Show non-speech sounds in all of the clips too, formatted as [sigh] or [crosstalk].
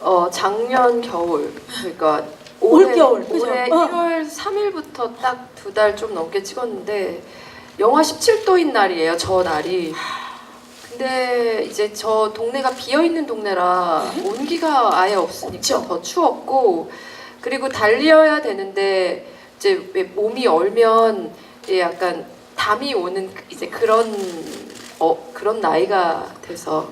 어 작년 겨울 그러니까 올해, 올겨울, 그죠? 올해 어. 1월 3일부터 딱 두 달 좀 넘게 찍었는데 영하 17도인 날이에요. 저 날이. 근데 이제 저 동네가 비어 있는 동네라 네. 온기가 아예 없으니까 없죠. 더 추웠고 그리고 달려야 되는데 이제 왜 몸이 얼면 이제 약간 담이 오는 이제 그런 어 그런 나이가 돼서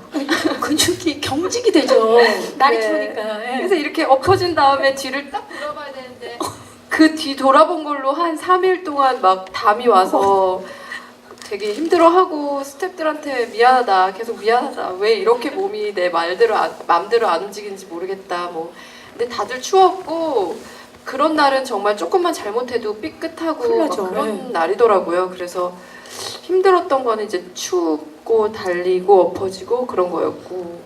근육이 경직이 되죠. [laughs] 날이 네. 추우니까. 예. 그래서 이렇게 엎어진 다음에 뒤를 딱 돌아봐야 되는데 [laughs] 그 뒤 돌아본 걸로 한 3일 동안 막 담이 와서 되게 힘들어하고 스탭들한테 미안하다 계속 미안하다 왜 이렇게 몸이 내 말대로 안, 맘대로 안 움직이는지 모르겠다 뭐 근데 다들 추웠고 그런 날은 정말 조금만 잘못해도 삐끗하고 큰일 막 나죠. 그런 네. 날이더라고요 그래서 힘들었던 거는 이제 춥고 달리고 엎어지고 그런 거였고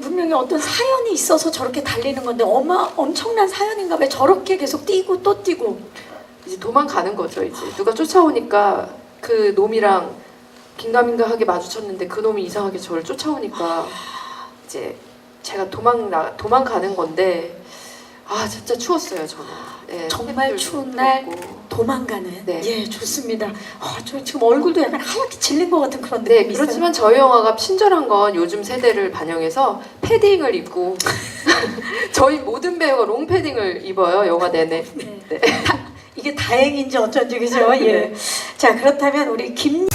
분명히 어떤 사연이 있어서 저렇게 달리는 건데 어마 엄청난 사연인가 봐요. 저렇게 계속 뛰고 또 뛰고. 이제 도망가는 거죠 이제 누가 쫓아오니까 그 놈이랑 긴가민가하게 마주쳤는데 그 놈이 이상하게 저를 쫓아오니까 이제 제가 도망 나 도망가는 건데 아 진짜 추웠어요 저는 네, 정말 추운 날. 도망가는. 네. 예, 좋습니다. 아, 저 지금 얼굴도 약간 하얗게 질린 것 같은 그런 네 느낌이 있어요. 그렇지만 저희 영화가 친절한 건 요즘 세대를 반영해서 패딩을 입고 [laughs] 저희 모든 배우가 롱 패딩을 입어요 영화 내내 네. 네. 다- 이게 다행인지 어쩐지 그죠? 예. [laughs] 자 그렇다면 우리 김